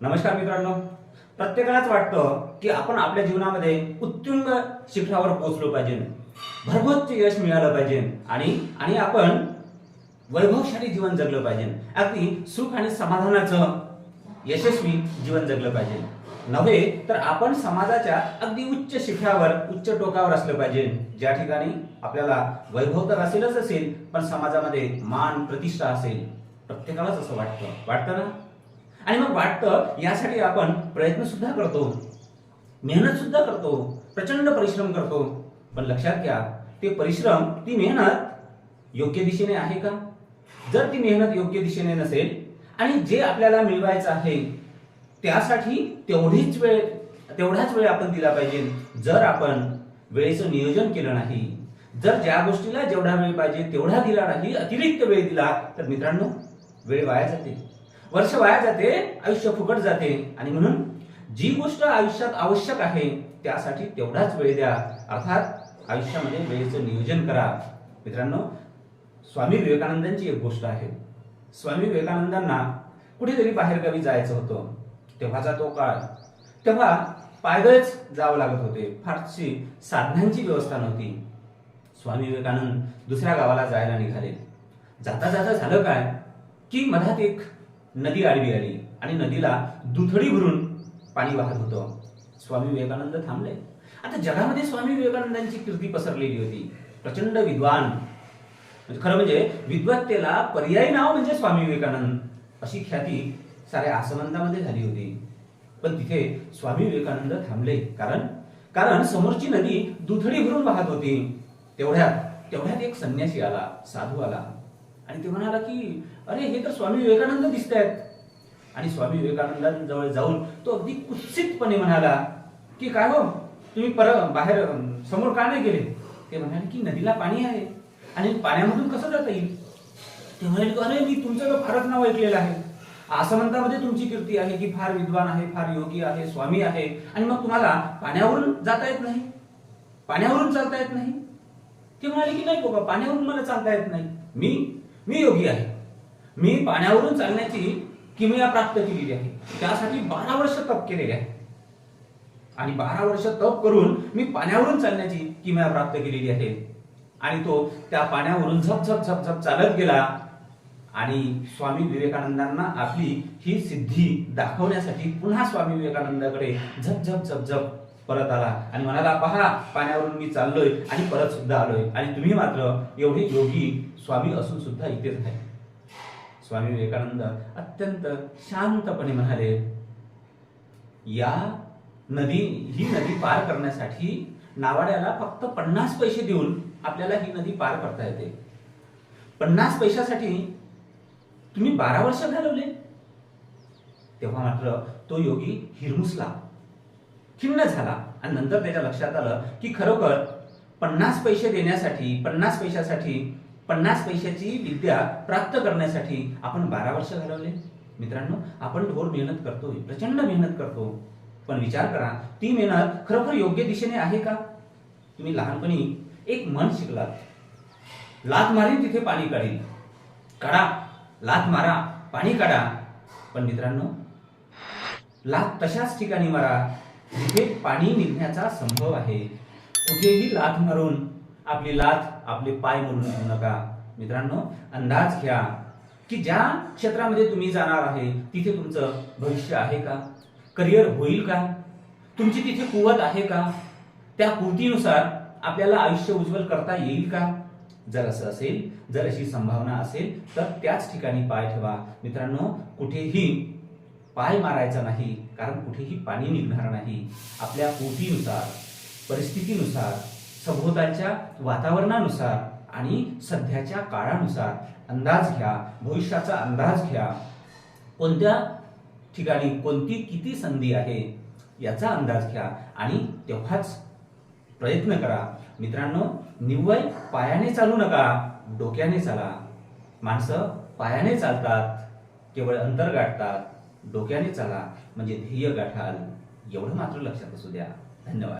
नमस्कार मित्रांनो. प्रत्येकालाच वाटतं की आपण आपल्या जीवनामध्ये उत्तुंग शिखरावर पोहोचलो पाहिजे. भरभोच्च यश मिळालं पाहिजे. आणि आणि आपण वैभवशाली जीवन जगलं पाहिजे. अगदी सुख आणि समाधानाचं यशस्वी जीवन जगलं पाहिजे. नव्हे तर आपण समाजाच्या अगदी उच्च शिखरावर उच्च टोकावर असलं पाहिजे. ज्या ठिकाणी आपल्याला वैभव तर असेलच असेल पण समाजामध्ये मान प्रतिष्ठा असेल. प्रत्येकालाच असं वाटतं. वाटतं ना? आणि मग वाटतं यासाठी आपण प्रयत्न सुद्धा करतो. मेहनत सुद्धा करतो. प्रचंड परिश्रम करतो. पण लक्षात घ्या ते परिश्रम ती मेहनत योग्य दिशेने आहे का? जर ती मेहनत योग्य दिशेने नसेल आणि जे आपल्याला मिळवायचं आहे त्यासाठी तेवढीच वेळ तेवढाच वेळ आपण दिला पाहिजे. जर आपण वेळेचं नियोजन केलं नाही जर ज्या गोष्टीला जेवढा वेळ पाहिजे तेवढा दिला नाही अतिरिक्त वेळ दिला तर मित्रांनो वेळ वाया जाते. वर्ष वाया जाते आयुष्य फुकट जाते. आणि म्हणून जी गोष्ट आयुष्यात आवश्यक आहे त्यासाठी तेवढाच वेळ द्या. अर्थात आयुष्यामध्ये वेळेचं नियोजन करा. मित्रांनो स्वामी विवेकानंदांची एक गोष्ट आहे. स्वामी विवेकानंदांना कुठेतरी बाहेरगावी जायचं होतं. तेव्हाचा तो काळ. तेव्हा पायदळच जावं लागत होते. फारशी साधनांची व्यवस्था नव्हती. स्वामी विवेकानंद दुसऱ्या गावाला जायला निघाले. जाता जाता झालं काय? की मधात एक नदी आडवी आली आणि नदीला दुथडी भरून पाणी वाहत होतं. स्वामी विवेकानंद थांबले. आता जगामध्ये स्वामी विवेकानंदांची कीर्ती पसरलेली होती. प्रचंड विद्वान. म्हणजे खरं म्हणजे विद्वत्तेला पर्यायी नाव म्हणजे स्वामी विवेकानंद अशी ख्याती साऱ्या आसमंतामध्ये झाली होती. पण तिथे स्वामी विवेकानंद थांबले. कारण? कारण समोरची नदी दुथडी भरून वाहत होती. तेवढ्यात तेवढ्यात एक संन्यासी आला साधू आला. आणि ते म्हणाला की अरे हे तर स्वामी विवेकानंद दिसत आहेत आणि स्वामी विवेकानंदांजवळ जाऊन तो अगदी कुत्सितपणे म्हणाला की काय हो? तुम्ही पर बाहेर समोर का नाही गेले? ते म्हणाले की नदीला पाणी आहे. आणि पाण्यामधून कसं जाता येईल? ते म्हणाले की अरे मी तुमचं फारच नाव ऐकलेलं आहे. आसमंतामध्ये तुमची कीर्ती आहे की फार विद्वान आहे फार योगी आहे स्वामी आहे. आणि मग तुम्हाला पाण्यावरून जाता येत नाही. पाण्यावरून चालता येत नाही. ते म्हणाले की नाही बाबा पाण्यावरून मला चालता येत नाही. मी मी योगी आहे. मी पाण्यावरून चालण्याची किमया प्राप्त केलेली आहे. त्यासाठी बारा वर्ष तप केलेले आहे. आणि बारा वर्ष तप करून मी पाण्यावरून चालण्याची किमया प्राप्त केलेली आहे. आणि तो त्या पाण्यावरून झप झप झप झप चालत गेला. आणि स्वामी विवेकानंदांना आपली ही सिद्धी दाखवण्यासाठी पुन्हा स्वामी विवेकानंदाकडे झप झप झप झप परत आला. आणि म्हणाला पहा पाण्यावरून मी चाललोय आणि परत सुद्धा आलोय. आणि तुम्ही मात्र एवढे योगी स्वामी असून सुद्धा इथेच आहे. स्वामी विवेकानंद अत्यंत शांतपणे म्हणाले या नदी ही नदी पार करण्यासाठी नावाड्याला फक्त पन्नास पैसे देऊन आपल्याला ही नदी पार करता येते. पन्नास पैशासाठी तुम्ही बारा वर्ष घालवले. तेव्हा मात्र तो योगी हिरमुसला. खिन्न झाला. आणि नंतर त्याच्या लक्षात आलं की खरोखर पन्नास पैसे देण्यासाठी पन्नास पैशासाठी पन्नास पैशाची विद्या प्राप्त करण्यासाठी आपण बारा वर्ष घालवले. मित्रांनो आपण ढोर मेहनत करतोय प्रचंड मेहनत करतो. पण विचार करा ती मेहनत खरोखर योग्य दिशेने आहे का? तुम्ही लहानपणी एक मन शिकलात. लात मारीन तिथे पाणी काढील काढा. लात मारा पाणी काढा. पण मित्रांनो लात तशाच ठिकाणी मारा. तिथे पाणी निघण्याचा संभव आहे. कुठेही लाथ मारून आपली लाथ आपले पाय म्हणून घेऊ नका. मित्रांनो अंदाज घ्या की ज्या क्षेत्रामध्ये तुम्ही जाणार आहे तिथे तुमचं भविष्य आहे का? करिअर होईल का? तुमची तिथे कुवत आहे का? त्या कुवतीनुसार आपल्याला आयुष्य उज्ज्वल करता येईल का? जर असं असेल जर अशी संभावना असेल तर त्याच ठिकाणी पाय ठेवा. मित्रांनो कुठेही पाय मारायचा नाही कारण कुठेही पाणी निघणार नाही. आपल्या पोटीनुसार परिस्थितीनुसार सभोवतालच्या वातावरणानुसार आणि सध्याच्या काळानुसार अंदाज घ्या भविष्याचा अंदाज घ्या. कोणत्या ठिकाणी कोणती किती संधी आहे याचा अंदाज घ्या आणि तेव्हाच प्रयत्न करा. मित्रांनो निव्वळ पायाने चालू नका डोक्याने चाला. माणसं पायाने चालतात केवळ अंतर गाठतात. डोक्याने चाला. म्हणजे ध्येय गाठाल. एवढं मात्र लक्षात असू द्या. धन्यवाद.